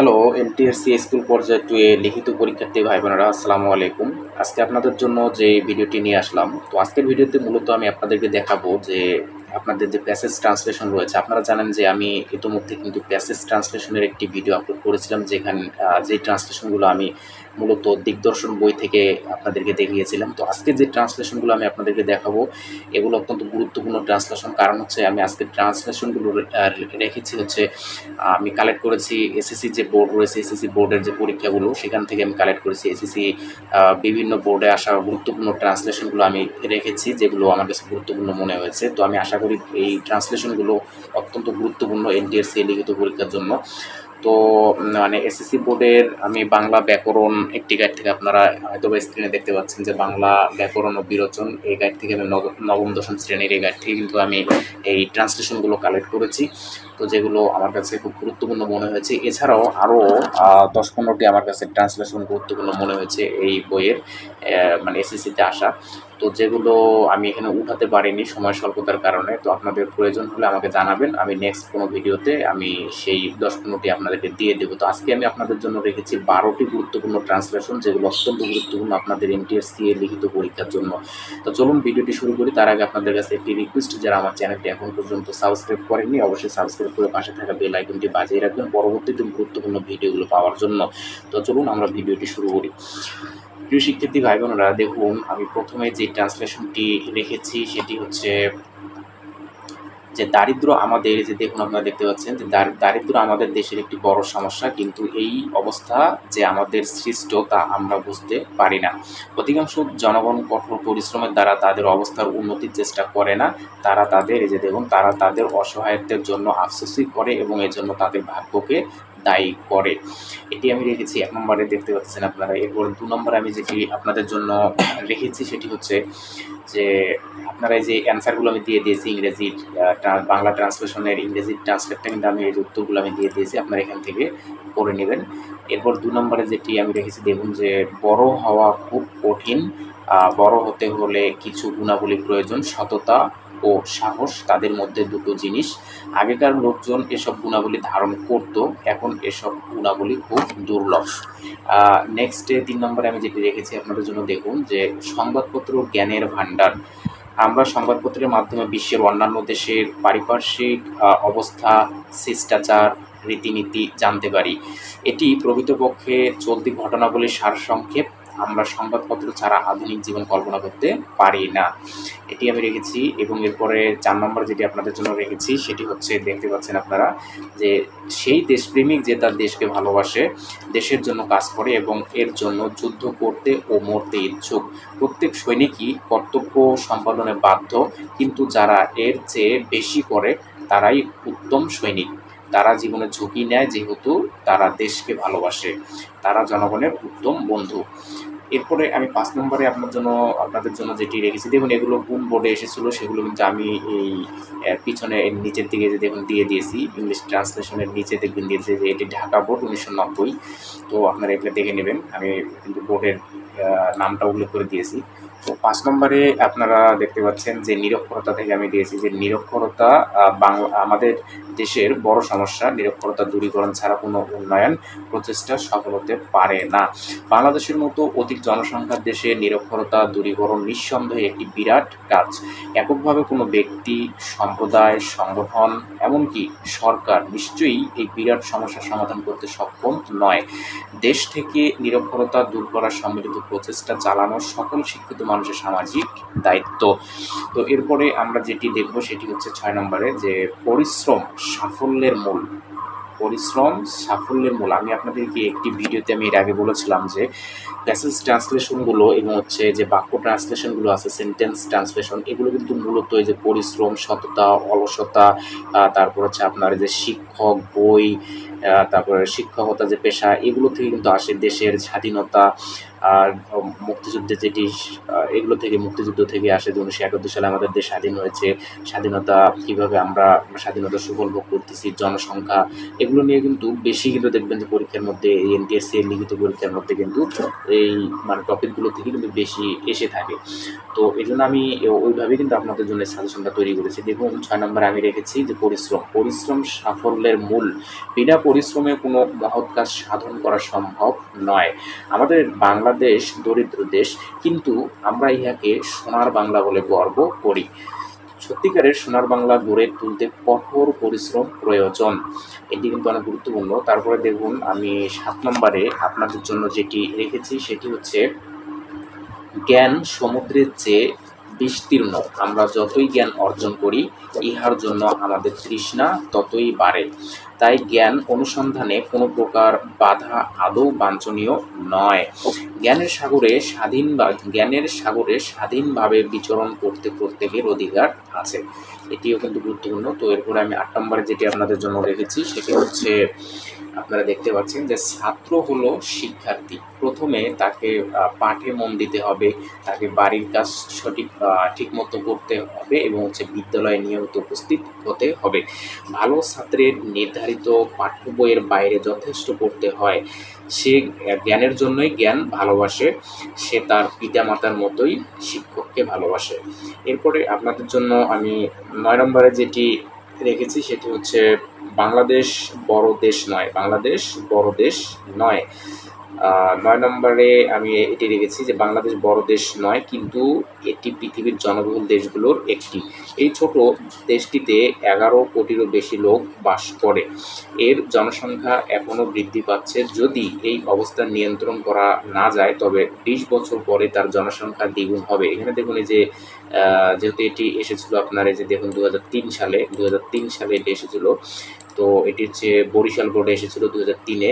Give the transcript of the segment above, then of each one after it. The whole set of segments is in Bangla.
হ্যালো এনটিএসসি স্কুল পর্যায়ে টুয়ে লিখিত পরীক্ষার্থী ভাই বোনেরা আসসালামু আলাইকুম। আজকে আপনাদের জন্য যে ভিডিওটি নিয়ে আসলাম, তো আজকের ভিডিওতে মূলত আমি আপনাদেরকে দেখাবো যে আপনাদের যে প্যাসেজ ট্রান্সলেশন রয়েছে, আপনারা জানেন যে আমি ইতোমধ্যে কিন্তু প্যাসেজ ট্রান্সলেশনের একটি ভিডিও আপলোড করেছিলাম, যেখানে যে ট্রান্সলেশনগুলো আমি মূলত দিগদর্শন বই থেকে আপনাদেরকে দেখিয়েছিলাম। তো আজকে যে ট্রান্সলেশনগুলো আমি আপনাদেরকে দেখাবো, এগুলো অত্যন্ত গুরুত্বপূর্ণ ট্রান্সলেশন। কারণ হচ্ছে আমি আজকে ট্রান্সলেশনগুলো রেখেছি হচ্ছে আমি কালেক্ট করেছি এসএসসি যে বোর্ড রয়েছে, এসএসসি বোর্ডের যে পরীক্ষাগুলো, সেখান থেকে আমি কালেক্ট করেছি এসএসসি বিভিন্ন বোর্ডে আসা গুরুত্বপূর্ণ ট্রান্সলেশনগুলো আমি রেখেছি, যেগুলো আমার কাছে গুরুত্বপূর্ণ মনে হয়েছে। তো আমি আশা করি এই ট্রান্সলেশনগুলো অত্যন্ত গুরুত্বপূর্ণ এনটিএসসি লিখিত পরীক্ষার জন্য। তো মানে এসএসসি বোর্ডের আমি বাংলা ব্যাকরণ একটি গাইড থেকে আপনারা হয়তো স্ক্রিনে দেখতে পাচ্ছেন যে বাংলা ব্যাকরণ ও বিরোচন এই গাইড থেকে আমি নব- নবম দশম শ্রেণির এই গাইড থেকে কিন্তু আমি এই ট্রান্সলেশনগুলো কালেক্ট করেছি। তো যেগুলো আমার কাছে খুব গুরুত্বপূর্ণ মনে হয়েছে। এছাড়াও আরও দশ পনেরোটি আমার কাছে ট্রান্সলেশন গুরুত্বপূর্ণ মনে হয়েছে এই বইয়ের মানে এসএসসিতে আসা। তো যেগুলো আমি এখানে উঠাতে পারিনি সময় স্বল্পতার কারণে, তো আপনাদের প্রয়োজন হলে আমাকে জানাবেন। আমি নেক্সট কোনো ভিডিওতে আমি সেই দশ পনেরোটি আপনাদেরকে দিয়ে দেবো। তো আজকে আমি আপনাদের জন্য রেখেছি বারোটি গুরুত্বপূর্ণ ট্রান্সলেশন যেগুলো অত্যন্ত গুরুত্বপূর্ণ আপনাদের এনটিএসসি এর লিখিত পরীক্ষার জন্য। তো চলুন ভিডিওটি শুরু করি। তার আগে আপনাদের কাছে একটি রিকোয়েস্ট যারা আমার চ্যানেলটি এখন পর্যন্ত সাবস্ক্রাইব করেননি, অবশ্যই সাবস্ক্রাইব করে পাশে থাকা বেল আইকনটি বাজিয়ে রাখবেন। পরবর্তীতে গুরুত্বপূর্ণ ভিডিওগুলো পাওয়ার জন্য। তো চলুন আমরা ভিডিওটি শুরু করি। প্রিয় শিক্ষার্থী ভাই বোনেরা দেখুন, আমি প্রথমে যে ট্রান্সলেশনটি রেখেছি, সেটি হচ্ছে যে দারিদ্র আমাদের, যে দেখুন আপনারা দেখতে পাচ্ছেন যে দার- দারিদ্র আমাদের দেশের একটি বড় সমস্যা, কিন্তু এই অবস্থা যে আমাদের সৃষ্ট তা আমরা বুঝতে পারি না। অধিকাংশ জনগণ কঠোর পরিশ্রমের দ্বারা তাদের অবস্থার উন্নতির চেষ্টা করে না। তারা তাদের, এই যে দেখুন, তারা তাদের অসহায়ত্বের জন্য আফসোসই করে এবং এজন্য তাদের ভাগ্যকে দায়ী করে। এটি আমি রেখেছি, এক নম্বরে দেখতে পাচ্ছেন আপনারা। এরপর দু নম্বরে আমি যেটি আপনাদের জন্য রেখেছি সেটি হচ্ছে যে আপনারা যে অ্যান্সারগুলো আমি দিয়ে দিয়েছি ইংরেজির বাংলা ট্রান্সলেশনের ইংরেজি ট্রান্সলেটটা কিন্তু আমি, এই উত্তরগুলো আমি দিয়ে দিয়েছি, আপনারা এখান থেকে করে নেবেন। এরপর দু নম্বরে যেটি আমি রেখেছি, দেখুন যে বড় হওয়া খুব কঠিন বড় হতে হলে কিছু গুণাবলী প্রয়োজন, সততা ও সাহস, তাদের মধ্যে দুটো জিনিস। আগেকার লোকজন এসব গুণাবলী ধারণ করত, এখন এসব গুণাবলী খুব দুর্লভ। নেক্সটে তিন নম্বরে আমি যেটি রেখেছি আপনাদের জন্য দেখুন যে সংবাদপত্র জ্ঞানের ভাণ্ডার। আমরা সংবাদপত্রের মাধ্যমে বিশ্বের অন্যান্য দেশের পারিপার্শ্বিক অবস্থা, শিষ্টাচার, রীতিনীতি জানতে পারি। এটি প্রকৃতপক্ষে চলতি ঘটনাবলীর সারসংক্ষেপ আমরা সংবাদপত্র ছাড়া আধুনিক জীবন কল্পনা করতে পারি না। এটি আমি রেখেছি এবং এরপরে চার নম্বর যেটি আপনাদের জন্য রেখেছি, সেটি হচ্ছে দেখতে পাচ্ছেন আপনারা যে সেই দেশপ্রেমিক যে তার দেশকে ভালোবাসে, দেশের জন্য কাজ করে এবং এর জন্য যুদ্ধ করতে ও মরতে ইচ্ছুক। প্রত্যেক সৈনিকই কর্তব্য সম্পাদনে বাধ্য, কিন্তু যারা এর চেয়ে বেশি করে, তারাই উত্তম সৈনিক। তারা জীবনে ঝুঁকি নেয়, যেহেতু তারা দেশকে ভালোবাসে। তারা জনগণের উত্তম বন্ধু। এরপরে আমি পাঁচ নম্বরে আপনার জন্য, আপনাদের জন্য যেটি রেখেছি, দেখুন এগুলো কোন বোর্ডে এসেছিল সেগুলো কিন্তু আমি এই পিছনে নিচের দিকে যে দেখুন দিয়ে দিয়েছি ইংলিশ ট্রান্সলেশনের নিচে দেখবেন দিয়েছি যে এটি ঢাকা বোর্ড উনিশশো নব্বই। তো আপনারা এগুলো দেখে নেবেন, আমি কিন্তু বোর্ডের নামটা উল্লেখ করে দিয়েছি। তো পাঁচ নম্বরে আপনারা দেখতে পাচ্ছেন যে নিরক্ষরতা থেকে আমি দিয়েছি, যে নিরক্ষরতা বাংলা, আমাদের দেশের বড় সমস্যা, নিরক্ষরতা দূরীকরণ ছাড়া কোনো উন্নয়ন প্রচেষ্টা সফল হতে পারে না। বাংলাদেশের মতো অধিক জনসংখ্যার দেশে নিরক্ষরতা দূরীকরণ নিঃসন্দেহে একটি বিরাট কাজ। এককভাবে কোনো ব্যক্তি, সম্প্রদায়, সংগঠন, এমনকি সরকার নিশ্চয়ই এই বিরাট সমস্যার সমাধান করতে সক্ষম নয়। দেশ থেকে নিরক্ষরতা দূর করার সম্মিলিত প্রচেষ্টা চালানো সকল শিক্ষিত মানুষের সামাজিক দায়িত্ব। তো এরপরে আমরা যেটি দেখব সেটি হচ্ছে ছয় নম্বরে যে পরিশ্রম সাফল্যের মূল। পরিশ্রম সাফল্যের মূল। আমি আপনাদেরকে একটি ভিডিওতে আমি এর আগে বলেছিলাম যে প্যাসেজ ট্রান্সলেশনগুলো এবং হচ্ছে যে বাক্য ট্রান্সলেশনগুলো আছে সেন্টেন্স ট্রান্সলেশন এগুলো কিন্তু মূলত এই যে পরিশ্রম, সততা, অলসতা তারপর হচ্ছে আপনার যে শিক্ষক বই তারপরে শিক্ষকতা যে পেশা, এগুলো থেকে কিন্তু আসে দেশের স্বাধীনতা আর মুক্তিযুদ্ধে যেটি এগুলো থেকে, মুক্তিযুদ্ধ থেকে আসে যে উনিশশো একাত্তর সালে আমাদের দেশ স্বাধীন হয়েছে। স্বাধীনতা কীভাবে আমরা স্বাধীনতা সুফল ভোগ করতেছি, জনসংখ্যা, এগুলো নিয়ে কিন্তু বেশি কিন্তু দেখবেন যে পরীক্ষার মধ্যে, এই এনটিএসসি লিখিত পরীক্ষার মধ্যে কিন্তু এই মানে টপিকগুলো থেকে কিন্তু বেশি এসে থাকে। তো এই জন্য আমি ওইভাবে কিন্তু আপনাদের জন্য সাজেশনটা তৈরি করেছি। দেখুন, ছয় নম্বরে আমি রেখেছি যে পরিশ্রম। পরিশ্রম সাফল্যের মূল। বিনা পরিশ্রমে কোনো মহৎ কাজ সাধন করা সম্ভব নয়। আমাদের বাংলাদেশ দরিদ্র দেশ, কিন্তু আমরা ইহাকে সোনার বাংলা বলে গর্ব করি। সত্যিকারের সোনার বাংলা গড়ে তুলতে কঠোর পরিশ্রম প্রয়োজন। এটি কিন্তু অনেক গুরুত্বপূর্ণ। তারপরে দেখুন, আমি সাত নম্বরে আপনাদের জন্য যেটি রেখেছি, সেটি হচ্ছে জ্ঞান সমুদ্রের চেয়ে বিস্তীর্ণ। আমরা যতই জ্ঞান অর্জন করি, ইহার জন্য আমাদের তৃষ্ণা ততই বাড়ে। তাই জ্ঞান অনুসন্ধানে কোনো প্রকার বাধা আদৌ বাঞ্ছনীয় নয়। জ্ঞানের সাগরে স্বাধীন বা, জ্ঞানের সাগরে স্বাধীনভাবে বিচরণ করতে প্রত্যেকের অধিকার আছে। এটিও কিন্তু গুরুত্বপূর্ণ। তো এরপরে আমি আট নম্বরে যেটি আপনাদের জন্য রেখেছি, সেটি হচ্ছে আপনারা দেখতে পাচ্ছেন যে ছাত্র হলো শিক্ষার্থী। প্রথমে তাকে পাঠে মন দিতে হবে, তাকে বাড়ির কাজ সঠিক ঠিক মতো করতে হবে এবং হচ্ছে বিদ্যালয়ে নিয়মিত উপস্থিত হতে হবে। ভালো ছাত্রের নির্ধারিত পাঠ্য বইয়ের বাইরে যথেষ্ট পড়তে হয়। সে জ্ঞানের জন্যই জ্ঞান ভালোবাসে। সে তার পিতামাতার মতোই শিক্ষককে ভালোবাসে। এরপরে আপনাদের জন্য আমি নয় নম্বরে যেটি রেখেছি সেটি হচ্ছে, বাংলাদেশ বড় দেশ নয়। বাংলাদেশ বড় দেশ নয়। নয় নম্বরে আমি এটি রেখেছি যে বাংলাদেশ বড় দেশ নয়, কিন্তু এটি পৃথিবীর জনবহুল দেশগুলোর একটি। এই ছোট দেশটিতে এগারো কোটিরও বেশি লোক বাস করে। এর জনসংখ্যা এখনও বৃদ্ধি পাচ্ছে। যদি এই অবস্থা নিয়ন্ত্রণ করা না যায়, তবে বিশ বছর পরে তার জনসংখ্যা দ্বিগুণ হবে। এখানে দেখুন এই যে যেহেতু এটি এসেছিল আপনার এই যে দেখুন দু হাজার তিন সালে দু হাজার তিন সালে এটি এসেছিল। তো এটি হচ্ছে বরিশাল বোর্ডে এসেছিল দু হাজার তিনে।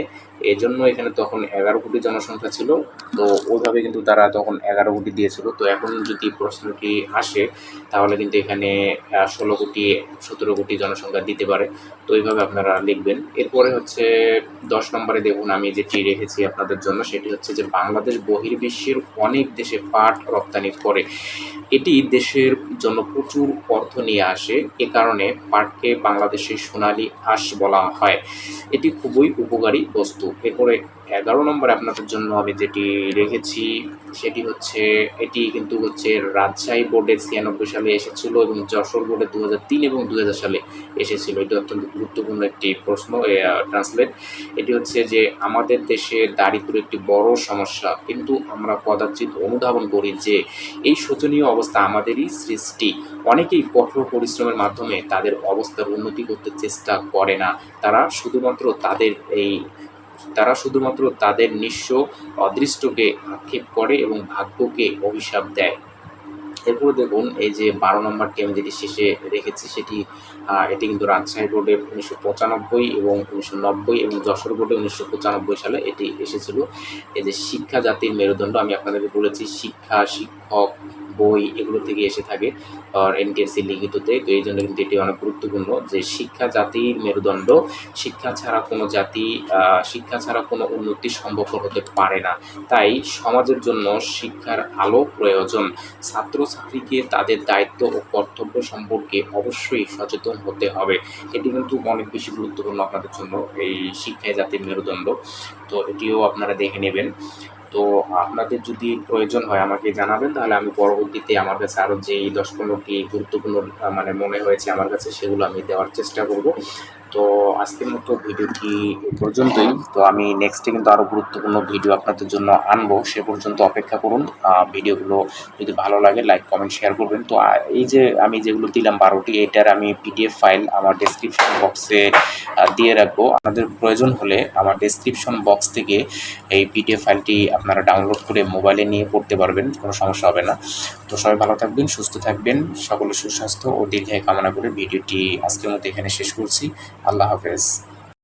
এর জন্য এখানে তখন এগারো কোটি জনসংখ্যা ছিল। তো ওইভাবে কিন্তু তারা তখন এগারো কোটি দিয়েছিল। তো এখন যদি প্রশ্নটি আসে, তাহলে কিন্তু এখানে ষোলো কোটি, সতেরো কোটি জনসংখ্যা দিতে পারে। তো এইভাবে আপনারা লিখবেন। এরপরে হচ্ছে দশ নম্বরে দেখুন আমি যেটি রেখেছি আপনাদের জন্য, সেটি হচ্ছে যে বাংলাদেশ বহির্বিশ্বের অনেক দেশে পাট রপ্তানি করে। এটি দেশের জন্য প্রচুর অর্থ নিয়ে আসে। এ কারণে পাটকে বাংলাদেশের সোনালী আঁশ বলা হয়। এটি খুবই উপকারী বস্তু। এরপরে এগারো নম্বরে আপনাদের জন্য আমি যেটি রেখেছি, সেটি হচ্ছে, এটি কিন্তু হচ্ছে রাজশাহী বোর্ডে ছিয়ানব্বই সালে এসেছিল এবং যশোর বোর্ডে দু তিন এবং দু হাজার সালে এসেছিল। এটি অত্যন্ত গুরুত্বপূর্ণ একটি প্রশ্ন ট্রান্সলেট এটি হচ্ছে যে, আমাদের দেশে দারিদ্র একটি বড় সমস্যা, কিন্তু আমরা কদাচিৎ অনুধাবন করি যে, এই শোচনীয় অবস্থা আমাদেরই সৃষ্টি। অনেকেই কঠোর পরিশ্রমের মাধ্যমে তাদের অবস্থার উন্নতি করতে চেষ্টা করে না। তারা শুধুমাত্র তাদের এই তারা শুধুমাত্র তাদের নিঃস্ব অদৃষ্টকে আক্ষেপ করে এবং ভাগ্যকে অভিশাপ দেয়। এরপর দেখুন, এই যে বারো নম্বরটি আমি যেটি শেষে রেখেছি সেটি এটি কিন্তু রাজশাহী বোর্ডে উনিশশো পঁচানব্বই এবং উনিশশো নব্বই এবং যশোর বোর্ডে উনিশশো পঁচানব্বই সালে এটি এসেছিল। এই যে শিক্ষা জাতির মেরুদণ্ড আমি আপনাদেরকে বলেছি, শিক্ষা, শিক্ষক, বই এগুলো থেকে এসে থাকে আর এনটিএসসি লিখিততে। তো এই জন্য কিন্তু এটি অনেক গুরুত্বপূর্ণ যে শিক্ষা জাতির মেরুদণ্ড, শিক্ষা ছাড়া কোনো জাতি শিক্ষা ছাড়া কোনো উন্নতি সম্ভবপর হতে পারে না। তাই সমাজের জন্য শিক্ষার আলো প্রয়োজন। ছাত্রছাত্রীকে তাদের দায়িত্ব ও কর্তব্য সম্পর্কে অবশ্যই সচেতন হতে হবে। এটি কিন্তু অনেক বেশি গুরুত্বপূর্ণ আপনাদের জন্য এই শিক্ষায় জাতির মেরুদণ্ড। তো এটিও আপনারা দেখে নেবেন। তো আপনাদের যদি প্রয়োজন হয় আমাকে জানাবেন, তাহলে আমি পরবর্তীতে আমার কাছে আরও যেই দশ পনেরোটি গুরুত্বপূর্ণ মানে মনে হয়েছে আমার কাছে, সেগুলো আমি দেওয়ার চেষ্টা করব। তো আজকের মতো ভিডিওটি পর্যন্তই। তো আমি নেক্সটে কিন্তু আরও গুরুত্বপূর্ণ ভিডিও আপনাদের জন্য আনব, সে পর্যন্ত অপেক্ষা করুন। ভিডিওগুলো যদি ভালো লাগে লাইক কমেন্ট শেয়ার করবেন। তো এই যে আমি যেগুলো দিলাম বারোটি, এটার আমি পিডিএফ ফাইল আমার ডেসক্রিপশন বক্সে দিয়ে রাখব। আপনাদের প্রয়োজন হলে আমার ডেসক্রিপশন বক্স থেকে এই পিডিএফ ফাইলটি আপনারা ডাউনলোড করে মোবাইলে নিয়ে পড়তে পারবেন, কোনো সমস্যা হবে না। তো সবাই ভালো থাকবেন, সুস্থ থাকবেন সকলের সুস্বাস্থ্য ও দীর্ঘায় কামনা করে ভিডিওটি আজকের মতো এখানে শেষ করছি। আল্লাহ হাফেজ।